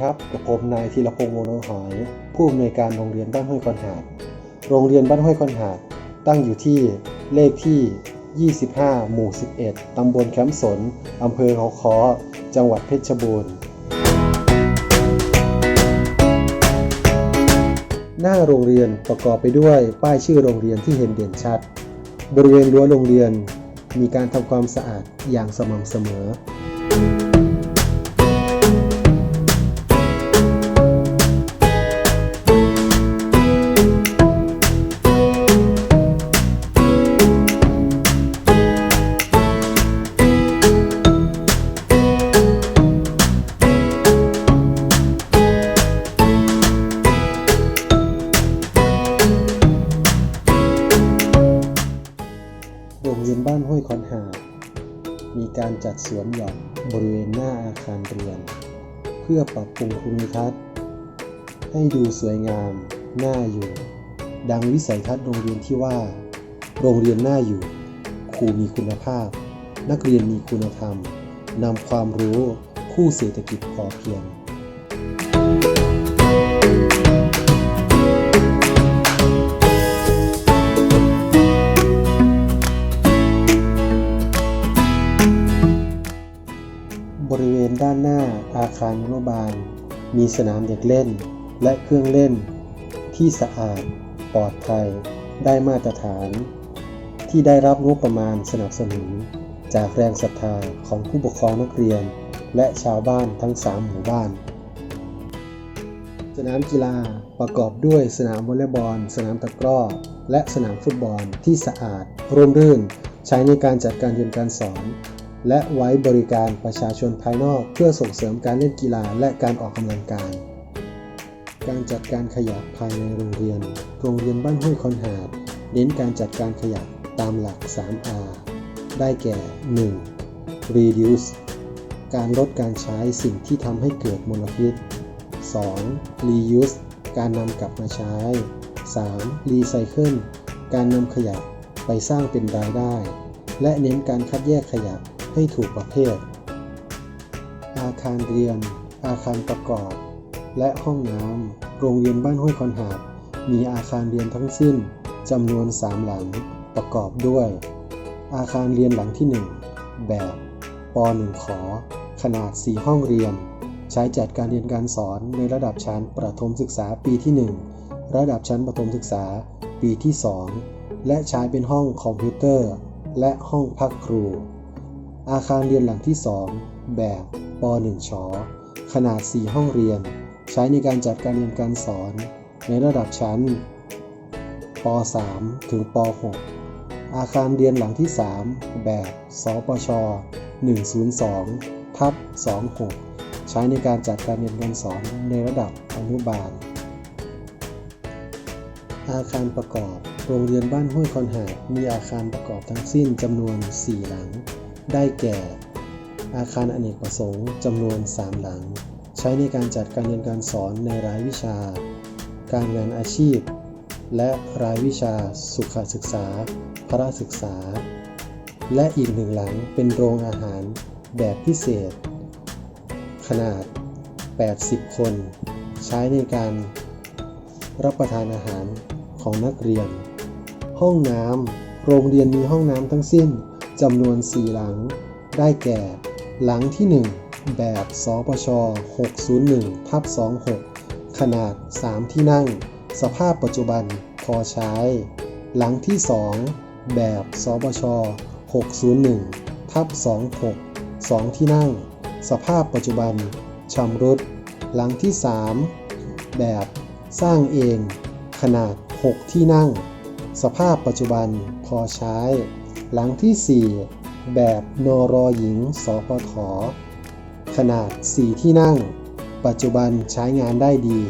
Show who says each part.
Speaker 1: ครับกับผมนายธีรพงษ์วงศ์นนหอยผู้อำนวยการโรงเรียนบ้านห้วยคอนหาด โรงเรียนบ้านห้วยคอนหาด ตั้งอยู่ที่เลขที่ 25 หมู่ 11 ตำบลแคมป์สน อำเภอเขาค้อ จังหวัดเพชรบูรณ์ หน้าโรงเรียนประกอบไปด้วยป้ายชื่อโรงเรียนที่เห็นเด่นชัด บริเวณรั้วโรงเรียนมีการทำความสะอาดอย่างสม่ำเสมอ เรียนบ้านห้วยคอนหาดมีการจัดสวนหย่อมบริเวณหน้าอาคารเรียน เพื่อปรับปรุงภูมิทัศน์ ให้ดูสวยงาม น่าอยู่ ดังวิสัยทัศน์โรงเรียนที่ว่า โรงเรียนน่าอยู่ ครูมีคุณภาพ นักเรียนมีคุณธรรมนำความรู้คู่เศรษฐกิจพอเพียง วณด้านหน้าอาคารอนุบาล มีสนามเด็กเล่น และเครื่องเล่น ที่สะอาด ปลอดภัย ได้มาตรฐาน ที่ได้รับงบประมาณสนับสนุน จากแรงศรัทธาของผู้ปกครองนักเรียน และชาวบ้านทั้ง 3 หมู่บ้าน สนามกีฬาประกอบด้วยสนามวอลเลย์บอล สนามตะกร้อ และสนามฟุตบอลที่สะอาด ร่มรื่น ใช้ในการจัดการเรียนการสอน และไว้บริการประชาชนภายนอกเพื่อส่งเสริมการเล่นกีฬาและการออกกำลังกาย การจัดการขยะภายในโรงเรียน โรงเรียนบ้านห้วยคอนหาด เน้นการจัดการขยะตามหลัก 3R ได้แก่ 1. reduce การลดการใช้สิ่งที่ทำให้เกิดมลพิษ 2. reuse การนำกลับมาใช้ 3. recycle การนำขยะไปสร้างเป็นรายได้ และเน้นการคัดแยกขยะ ให้ถูกประเภท อาคารเรียน อาคารประกอบ และห้องน้ำโรงเรียนบ้านห้วยคอนหาด มีอาคารเรียนทั้งสิ้นจำนวน 3 หลังประกอบด้วย อาคารเรียนหลังที่ 1 แบบป .1 ขอ ขนาด 4 ห้องเรียน ใช้จัดการเรียนการสอนในระดับชั้นประถมศึกษาปีที่ 1 ระดับชั้นประถมศึกษาปีที่ 2 และใช้เป็นห้องคอมพิวเตอร์ และห้องพักครู อาคารเรียนหลังที่ 2 แบบป .1 ช ขนาด 4 ห้องเรียน ใช้ในการจัดการเรียนการสอน ในระดับชั้นป .3 ถึงป .6 อาคารเรียนหลังที่ 3 แบบ สปช 102 ทับ 26 ใช้ในการจัดการเรียนการสอนในระดับอนุบาล อาคารประกอบ โรงเรียนบ้านห้วยคอนหาดมีอาคารประกอบทั้งสิ้นจำนวน 4 หลัง ได้แก่ อาคารอเนกประสงค์จำนวน 3 หลัง ใช้ในการจัดการเรียนการสอนในรายวิชา การงานอาชีพ และรายวิชาสุขศึกษา พระศึกษา และอีกหนึ่งหลังเป็นโรงอาหารแบบพิเศษ ขนาด 80 คน ใช้ในการรับประทานอาหารของนักเรียน ห้องน้ำโรงเรียนมีห้องน้ำทั้งสิ้น จำนวน 4 หลัง ได้แก่ หลังที่ 1 แบบสปช 601ทับ26 ขนาด 3 ที่นั่ง สภาพปัจจุบันพอใช้ หลังที่ 2 แบบสปช 601ทับ26 2 ที่นั่ง สภาพปัจจุบันชำรุด หลังที่ 3 แบบสร้างเอง ขนาด 6 ที่นั่ง สภาพปัจจุบันพอใช้ หลังที่ 4 แบบนรอหญิง สพทขนาด 4 ที่นั่ง ปัจจุบันใช้งานได้ดี